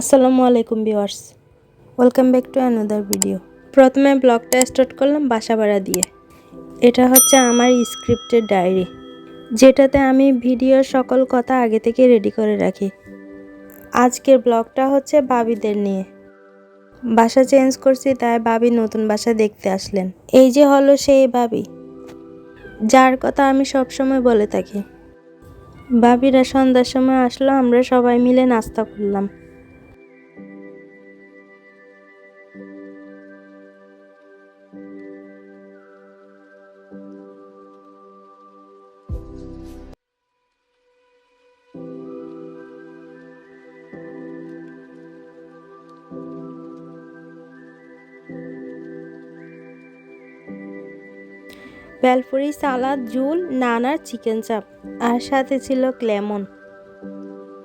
আসসালামু আলাইকুম viewers. Welcome back to another video. প্রথমে ব্লগটা স্টার্ট করলাম বাসা ভাড়া দিয়ে। এটা হচ্ছে আমার স্ক্রিপ্টের ডায়েরি, যেটাতে আমি ভিডিওর সকল কথা আগে থেকে রেডি করে রাখি। আজকের ব্লগটা হচ্ছে বাবিদের নিয়ে। বাসা চেঞ্জ করছি, তাই বাবি নতুন বাসা দেখতে আসলেন। এই যে হলো সেই বাবি যার কথা আমি সবসময় বলে থাকি। বাবিরা সন্ধ্যার সময় আসলো, আমরা সবাই মিলে নাস্তা করলাম। বেলপুরি সালাদ ঝুল নানার চিকেন চাপ। আর সাথে ছিল ক্লেমন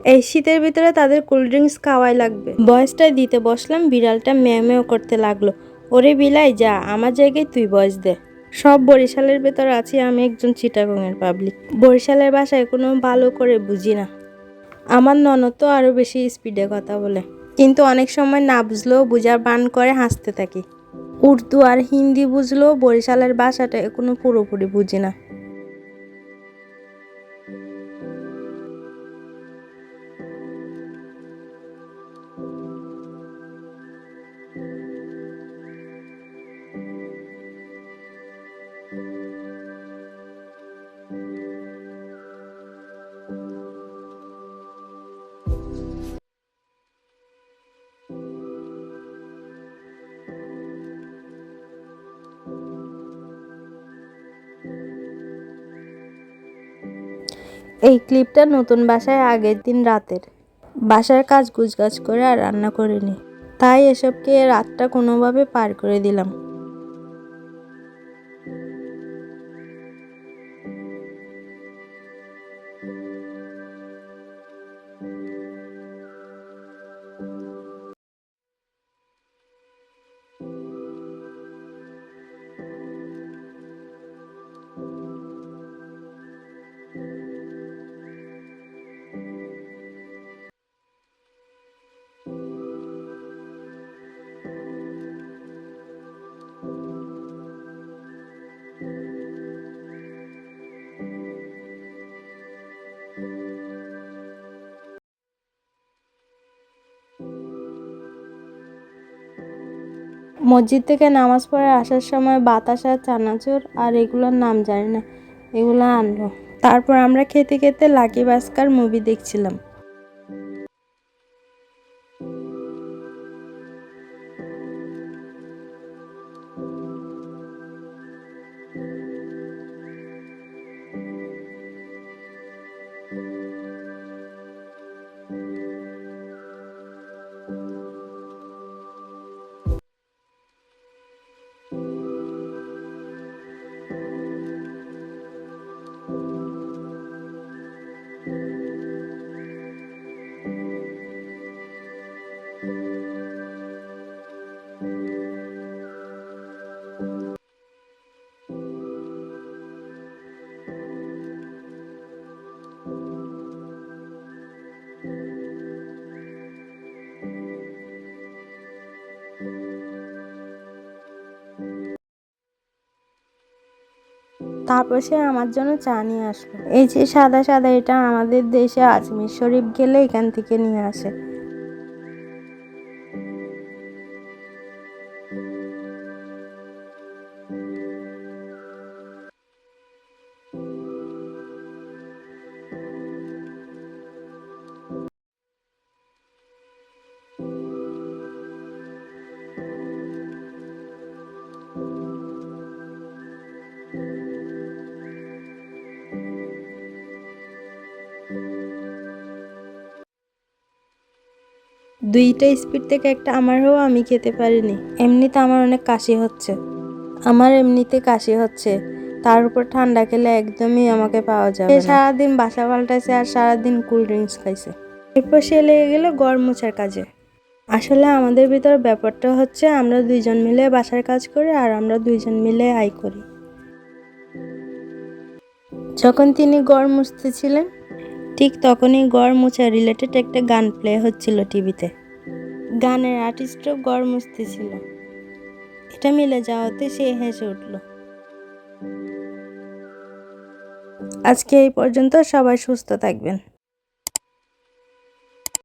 এই শীতের ভিতরে তাদের কোল্ড ড্রিঙ্কস খাওয়াই লাগবে। বয়সটা দিতে বসলাম, বিড়ালটা মেও মেও করতে লাগল। ওরে বিলাই, যা, আমার জায়গায় তুই বয়স দে। সব বরিশালের ভেতর আছি, আমি একজন চিটাগংয়ের পাবলিক বরিশালের ভাষায় কোনো ভালো করে বুঝি না। আমার ননদ তো আরও বেশি স্পিডে কথা বলে। কিন্তু অনেক সময় না বুঝলেও বুঝার বান করে হাসতে থাকি। উর্দু আর হিন্দি বুঝলেও বরিশালের ভাষাটা এখনও পুরোপুরি বুঝি না। এই ক্লিপটা নতুন বাসায় আগের দিন রাতের। বাসার কাজ গুজগাজ করে আর রান্না করিনি। তাই এসবকে রাতটা কোনোভাবে পার করে দিলাম। মসজিদ থেকে নামাজ পড়ে আসার সময় বাতাসা চানাচুর আর এগুলোর নাম জানি না, এগুলো আনলো। তারপর আমরা খেতে খেতে লাকি ভাস্কার মুভি দেখছিলাম। তারপর সে আমার জন্য চা নিয়ে আসলো। এই যে সাদা সাদা এটা আমাদের দেশে আজমির শরীফ গেলে এখান থেকে নিয়ে আসে। দুইটা স্পিড থেকে একটা আমার আমারও আমি খেতে পারিনি। এমনিতে আমার অনেক কাশি হচ্ছে। আমার এমনিতে কাশি হচ্ছে। তার উপর ঠান্ডা খেলে একদমই আমাকে পাওয়া যাবে সারাদিন বাসা পাল্টাইছে আর সারাদিন কোল্ড ড্রিঙ্কস খাইছে। এরপর সে লেগে গেল গড় মোছার কাজে। আসলে আমাদের ভিতর ব্যাপারটা হচ্ছে, আমরা দুইজন মিলে বাসার কাজ করি আর আমরা দুইজন মিলে আয় করি। যখন তিনি গড় মুছতেছিলেন ঠিক তখনই গড় মোছা রিলেটেড একটা গান প্লে হচ্ছিল টিভিতে গানের আর্টিস্টও গড় মুছতে ছিল। এটা মিলে যাওয়াতে সে হেসে উঠল। আজকে এই পর্যন্ত সবাই সুস্থ থাকবেন।